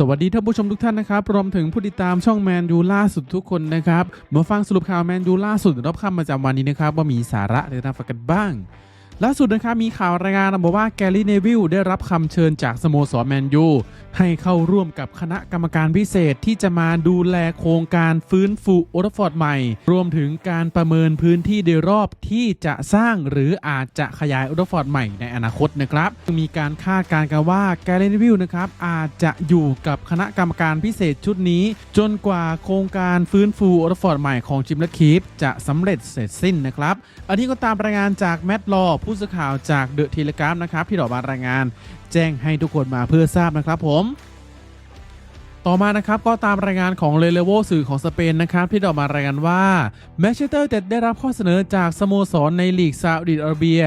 สวัสดีท่านผู้ชมทุกท่านนะครับ รวมถึงผู้ติดตามช่องแมนยูล่าสุดทุกคนนะครับมาฟังสรุปข่าวแมนยูล่าสุดรอบค่ำประจำวันนี้นะครับ ว่ามีสาระหรือน่าฟังกันบ้าง ล่าสุดนะครับมีข่าวรายงานบอกว่าแกลลี่เนวิลได้รับคำเชิญจากสโมสรแมนยูให้เข้าร่วมกับคณะกรรมการพิเศษที่จะมาดูแลโครงการฟื้นฟูโอทฟอร์ดใหม่ รวมถึงการประเมินพื้นที่โดยรอบที่จะสร้างหรืออาจจะขยายโอทฟอร์ดใหม่ในอนาคตนะครับมีการคาดการณ์กันว่าแกลลี่เนวิลนะครับอาจจะอยู่กับคณะกรรมการพิเศษชุดนี้ จนกว่าโครงการฟื้นฟูโอทฟอร์ดใหม่ของจิมและคีฟจะสำเร็จเสร็จสิ้นนะครับอันนี้ก็ตามรายงานจากแมตต์ลอผู้สื่อข่าวจากเดอะทีเลกราฟนะครับที่ออกมารายงาน แจ้งให้ทุกคนมาเพื่อทราบนะครับผม ต่อมานะครับก็ตามรายงานของเลเลโวสื่อของสเปนนะครับที่ออกมารายงานว่าแมนเชสเตอร์เต็ดได้รับข้อเสนอจากสโมสรในลีกซาอุดิอาระเบีย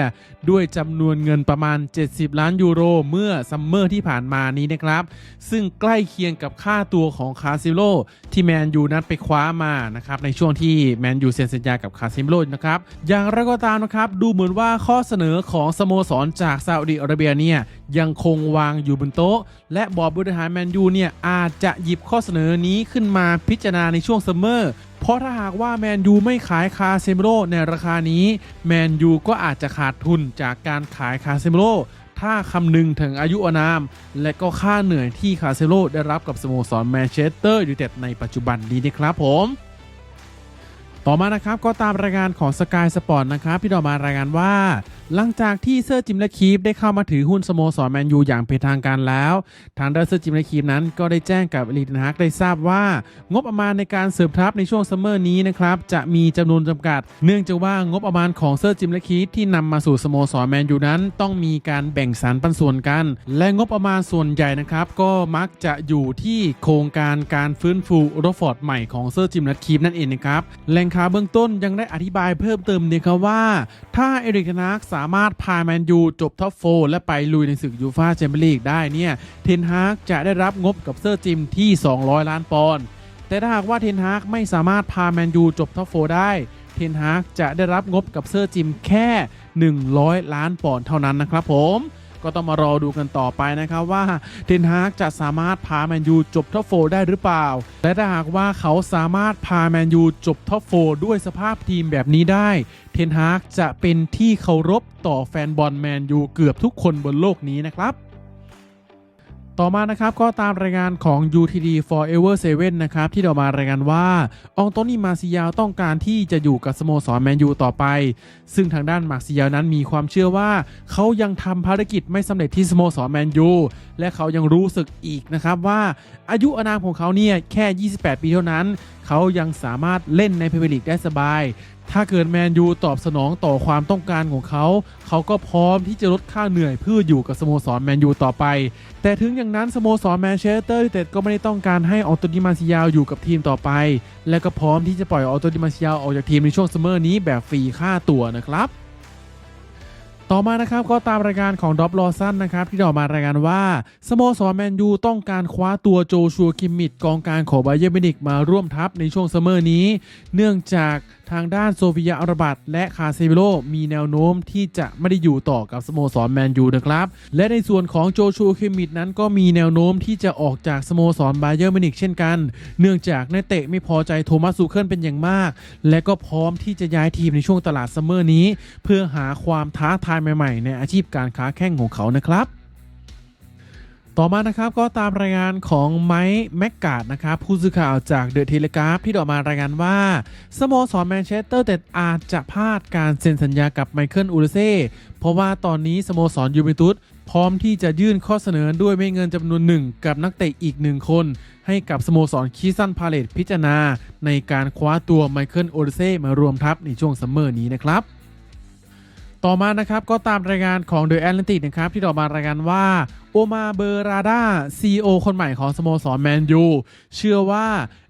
ด้วยจำนวนเงินประมาณ 70 ล้านยูโร เมื่อซัมเมอร์ที่ผ่านมานี้นะครับ ซึ่งใกล้เคียงกับค่าตัวของคาซิโลที่แมนยูนั้นไปคว้ามานะครับในช่วงที่แมนยูเซ็นสัญญากับคาซิโลนะครับอย่างไรก็ตามนะครับดูเหมือนว่าข้อเสนอของสโมสรจากซาอุดิอาระเบียเนี่ยยังคงวางอยู่บนโต๊ะ และบอร์ดบริหารแมนยูเนี่ยอาจจะหยิบข้อเสนอนี้ขึ้นมาพิจารณาในช่วงซัมเมอร์ เพราะถ้าหากว่าแมนยูไม่ขายคาเซมิโรในราคานี้ แมนยูก็อาจจะขาดทุนจากการขายคาเซมิโรถ้าคำนึงถึงอายุอนาม และก็ค่าเหนื่อยที่คาเซโลได้รับกับสโมสรแมนเชสเตอร์ยูไนเต็ดในปัจจุบันนี้นะครับผม ต่อมานะครับก็ตามรายงานของ Sky Sport นะครับที่ออกมารายงานว่า หลังจากที่เซอร์จิมและคีฟได้เข้ามาถือหุ้นสโมสรแมนยูอย่างเป็นทางการแล้ว ทางด้านเซอร์จิมและคีฟนั้นก็ได้แจ้งกับลีดนฮักได้ทราบว่า งบประมาณในการเสริมทัพในช่วงซัมเมอร์นี้นะครับจะมีจำนวนจำกัด เนื่องจากว่างบประมาณของเซอร์จิมและคีฟที่นำมาสู่สโมสรแมนยูนั้น ต้องมีการแบ่งสรรปันส่วนกัน และงบประมาณส่วนใหญ่นะครับก็มักจะอยู่ที่โครงการการฟื้นฟูโรฟอร์ดใหม่ของเซอร์จิมและคีฟนั่นเองนะครับแหล่งข่าเบื้องต้นยังได้อธิบายเพิ่มเติมนะครับว่า ถ้าเอริกเทนฮักสามารถพาแมนยูจบท็อปโฟร์และไปลุยในศึกยูฟาแชมเปี้ยนลีกได้เนี่ยเทนฮากจะได้รับงบกับเซอร์จิมที่ 200 ล้านปอนด์แต่ถ้าหากว่าเทนฮากไม่สามารถพาแมนยูจบท็อปโฟร์ได้เทนฮากจะได้รับงบกับเซอร์จิมแค่ 100 ล้านปอนด์เท่านั้นนะครับผม ก็ต้องมารอดูกันต่อไปนะครับว่าเทนฮากจะสามารถพาแมนยูจบท็อปโฟร์ได้หรือเปล่า และถ้าหากว่าเขาสามารถพาแมนยูจบท็อปโฟร์ด้วยสภาพทีมแบบนี้ได้ เทนฮากจะเป็นที่เคารพต่อแฟนบอลแมนยูเกือบทุกคนบนโลกนี้นะครับ ต่อมานะครับก็ตามรายงานของ UTD Forever 7 นะครับ ที่ออกมารายงานว่า องโตนี่มาซิยาวต้องการที่จะอยู่กับสโมสรแมนยูต่อไป ซึ่งทางด้านมาซิยาวนั้นมีความเชื่อว่า เขายังทำภารกิจไม่สำเร็จที่สโมสรแมนยู และเขายังรู้สึกอีกนะครับว่าอายุอานามของเขาเนี่ยแค่ 28 ปีเท่านั้น เขายังสามารถเล่นในพรีเมียร์ลีกได้สบาย ถ้าเกิดแมนยูตอบสนองต่อความต้องการของเขา เขาก็พร้อมที่จะลดค่าเหนื่อยเพื่ออยู่กับสโมสรแมนยูต่อไป แต่ถึงอย่างนั้นสโมสรแมนเชสเตอร์ยูไนเต็ดก็ไม่ได้ต้องการให้ออโตนิมาซิยาอยู่กับทีมต่อไป และก็พร้อมที่จะปล่อยออโตนิมาซิยาออกจากทีมในช่วงซัมเมอร์นี้แบบฟรีค่าตัวนะครับ ต่อมานะครับก็ตามรายการของดอบลอสันนะครับที่ออกมารายงานว่าสโมสรแมนยูต้องการคว้าตัวโจชัวคิมมิดกองกลางของไบเยอร์มินิกมาร่วมทัพในช่วงซัมเมอร์นี้ เนื่องจาก ทางด้านโซฟิยาอารบัตและคาเซมิโลมีแนวโน้มที่จะไม่ได้อยู่ต่อกับสโมสรแมนยูนะครับ และในส่วนของโจชัวคิมมิดนั้นก็มีแนวโน้มที่จะออกจากสโมสรไบเยอร์มินิกเช่นกัน เนื่องจากนักเตะไม่พอใจโทมัสซูเคิลเป็นอย่างมาก และก็พร้อมที่จะย้ายทีมในช่วงตลาดซัมเมอร์นี้ เพื่อหาความท้าทายใหม่ๆ ในอาชีพการค้าแข่งของเขานะครับ ต่อมานะครับก็ตามรายงานของไมค์แม็กกาดนะครับผู้สื่อข่าวจากเดอะเทเลกราฟที่ออกมารายงานว่า สโมสรแมนเชสเตอร์แต่อาจจะพลาดการเซ็นสัญญากับไมเคิลอูรเซ่เพราะว่าตอนนี้สโมสรยูเวนตุสพร้อมที่จะยื่นข้อเสนอด้วยไม่เงินจำนวนหนึ่งกับนักเตะอีกหนึ่งคน ให้กับสโมสรคีซันพาเลตพิจารณา ในการคว้าตัวไมเคิลโอรเซ่มารวมทัพในช่วงซัมเมอร์นี้นะครับต่อมานะครับก็ตามรายงานของ The Atlantic นะครับที่ออกมารายงานว่า โอมาเบอราดาซีโอคนใหม่ของสโมสรแมนยูเชื่อว่า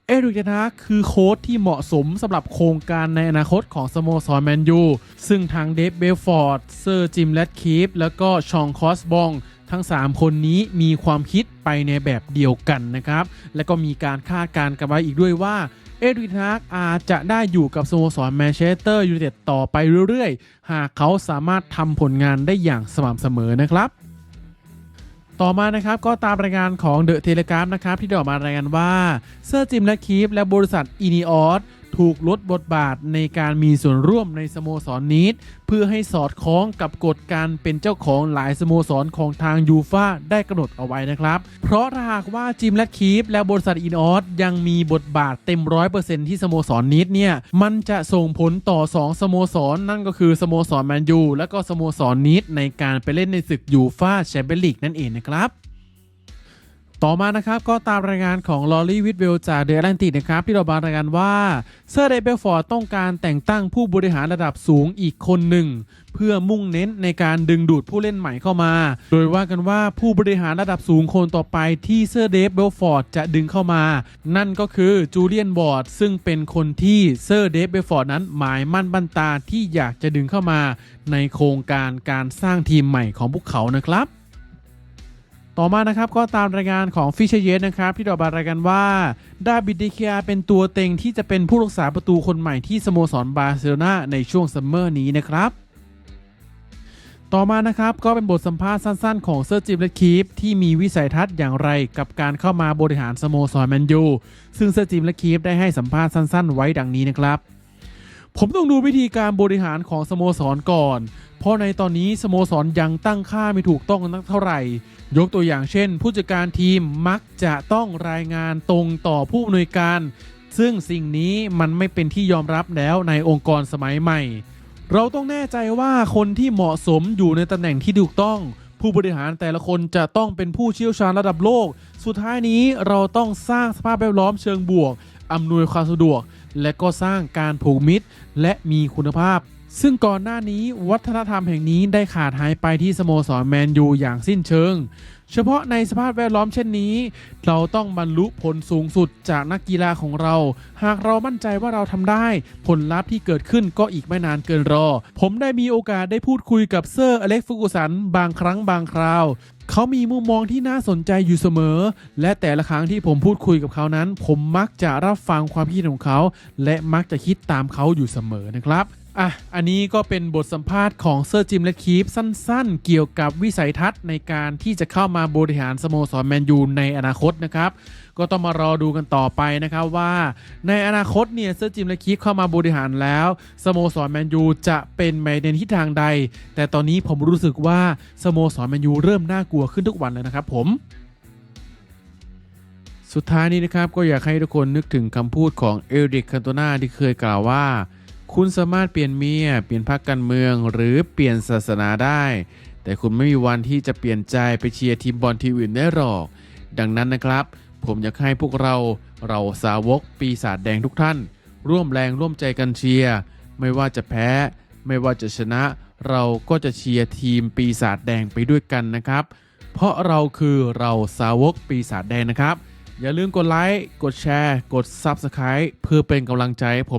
เอริกเทนฮากคือโค้ชที่เหมาะสมสำหรับโครงการในอนาคตของสโมสรแมนยู ซึ่งทางเดฟเบลฟอร์ด เซอร์จิมแลดคีฟแล้วก็ชองคอสบอง ทั้ง 3 คนนี้มีความคิดไปในแบบเดียวกันนะครับ และก็มีการคาดการณ์กันไว้อีกด้วยว่าเอดริกนากอาจจะได้อยู่กับสโมสรแมนเชสเตอร์ยูไนเต็ดต่อไปเรื่อยๆ หากเขาสามารถทำผลงานได้อย่างสม่ำเสมอนะครับ ต่อมานะครับก็ตามรายงานของเดอะเทเลกราฟนะครับที่ได้ออกมารายงานว่าเซอร์จิมและคีฟและบริษัทอินิออส ถูกลดบทบาทในการมีส่วนร่วมในสโมสรนีดเพื่อให้สอดคล้องกับกฎการเป็นเจ้าของหลายสโมสรของทางยูฟาได้กำหนดเอาไว้นะครับ เพราะถ้าหากว่าจิมและคีฟและบริษัทอินออสยังมีบทบาทเต็มร้อยเปอร์เซ็นที่สโมสรนีดเนี่ยมันจะส่งผลต่อ 2 สโมสรนั่นก็คือสโมสรแมนยูและก็สโมสรนีดในการไปเล่นในศึกยูฟาแชมเปี้ยนลีกนั่นเองนะครับ ต่อมานะครับก็ตามรายงานของลอรี่วิดเวลจากเดอะแอตแลนติกนะครับที่เราบารายงานว่าเซอร์เดเบลฟอร์ดต้องการแต่งตั้งผู้บริหารระดับสูงอีกคนหนึ่ง เพื่อมุ่งเน้นในการดึงดูดผู้เล่นใหม่เข้ามา โดยว่ากันว่าผู้บริหารระดับสูงคนต่อไปที่เซอร์เดฟเบลฟอร์ดจะดึงเข้ามา นั่นก็คือจูเลียนบอร์ดซึ่งเป็นคนที่เซอร์เดฟเบลฟอร์ดนั้นหมายมั่นบันตาที่อยากจะดึงเข้ามา ในโครงการการสร้างทีมใหม่ของพวกเขานะครับ ต่อมานะครับก็ตามรายงานของฟิชเยสนะครับที่ดอกบารายงานว่าดาบิดเดคียเป็นตัวเต็งที่จะเป็นผู้รักษาประตูคนใหม่ที่สโมสรบาร์เซโลนาในช่วงซัมเมอร์นี้นะครับต่อมานะครับก็เป็นบทสัมภาษณ์สั้นๆ ของเซอร์จิมและคีฟที่มีวิสัยทัศน์อย่างไรกับการเข้ามาบริหารสโมสรแมนยูซึ่งเซอร์จิมและคีฟได้ให้สัมภาษณ์สั้นๆ ไว้ดังนี้นะครับ ผมต้องดูวิธีการบริหารของสโมสรก่อน เพราะในตอนนี้สโมสรยังตั้งค่าไม่ถูกต้องนักเท่าไหร่ ยกตัวอย่างเช่น ผู้จัดการทีมมักจะต้องรายงานตรงต่อผู้อำนวยการ ซึ่งสิ่งนี้มันไม่เป็นที่ยอมรับแล้วในองค์กรสมัยใหม่ เราต้องแน่ใจว่าคนที่เหมาะสมอยู่ในตำแหน่งที่ถูกต้องผู้บริหารแต่ละคนจะต้องเป็นผู้เชี่ยวชาญระดับโลก สุดท้ายนี้เราต้องสร้างสภาพแวดล้อมเชิงบวก อำนวยความสะดวก และก็สร้างการผูกมิตรและมีคุณภาพ ซึ่งก่อนหน้านี้วัฒนธรรมแห่งนี้ได้ขาดหายไปที่สโมสรแมนยูอย่างสิ้นเชิง เฉพาะในสภาพแวดล้อมเช่นนี้ เราต้องบรรลุผลสูงสุดจากนักกีฬาของเรา หากเรามั่นใจว่าเราทำได้ ผลลัพธ์ที่เกิดขึ้นก็อีกไม่นานเกินรอ ผมได้มีโอกาสได้พูดคุยกับเซอร์อเล็กฟูกุสันบางครั้งบางคราว เขามีมุมมองที่น่าสนใจอยู่เสมอ และแต่ละครั้งที่ผมพูดคุยกับเขานั้น ผมมักจะรับฟังความคิดของเขา และมักจะคิดตามเขาอยู่เสมอนะครับ อะ อันนี้ก็เป็นบทสัมภาษณ์ของเซอร์จิมและคีฟสั้นๆ เกี่ยวกับวิสัยทัศน์ในการที่จะเข้ามาบริหารสโมสรแมนยูในอนาคตนะครับ ก็ต้องมารอดูกันต่อไปนะครับว่าในอนาคตเนี่ยเซอร์จิมและคีฟเข้ามาบริหารแล้วสโมสรแมนยูจะเป็นไปในทิศทางใด แต่ตอนนี้ผมรู้สึกว่าสโมสรแมนยูเริ่มน่ากลัวขึ้นทุกวันเลยนะครับผมสุดท้ายนี้นะครับก็อยากให้ทุกคนนึกถึงคำพูดของเอริกคันโตนาที่เคยกล่าวว่า คุณสามารถเปลี่ยนเมีย เปลี่ยนพรรคการเมือง หรือเปลี่ยนศาสนาได้ แต่คุณไม่มีวันที่จะเปลี่ยนใจไปเชียร์ทีมบอลทีมอื่นได้หรอก ดังนั้นนะครับ ผมอยากให้พวกเราเราสาวกปีศาจแดงทุกท่าน ร่วมแรงร่วมใจกันเชียร์ไม่ว่าจะแพ้ ไม่ว่าจะชนะ เราก็จะเชียร์ทีมปีศาจแดงไปด้วยกันนะครับ เพราะเราคือเราสาวกปีศาจแดงนะครับ อย่าลืมกดไลค์ กดแชร์ กด Subscribe เพื่อเป็นกำลังใจให้ผม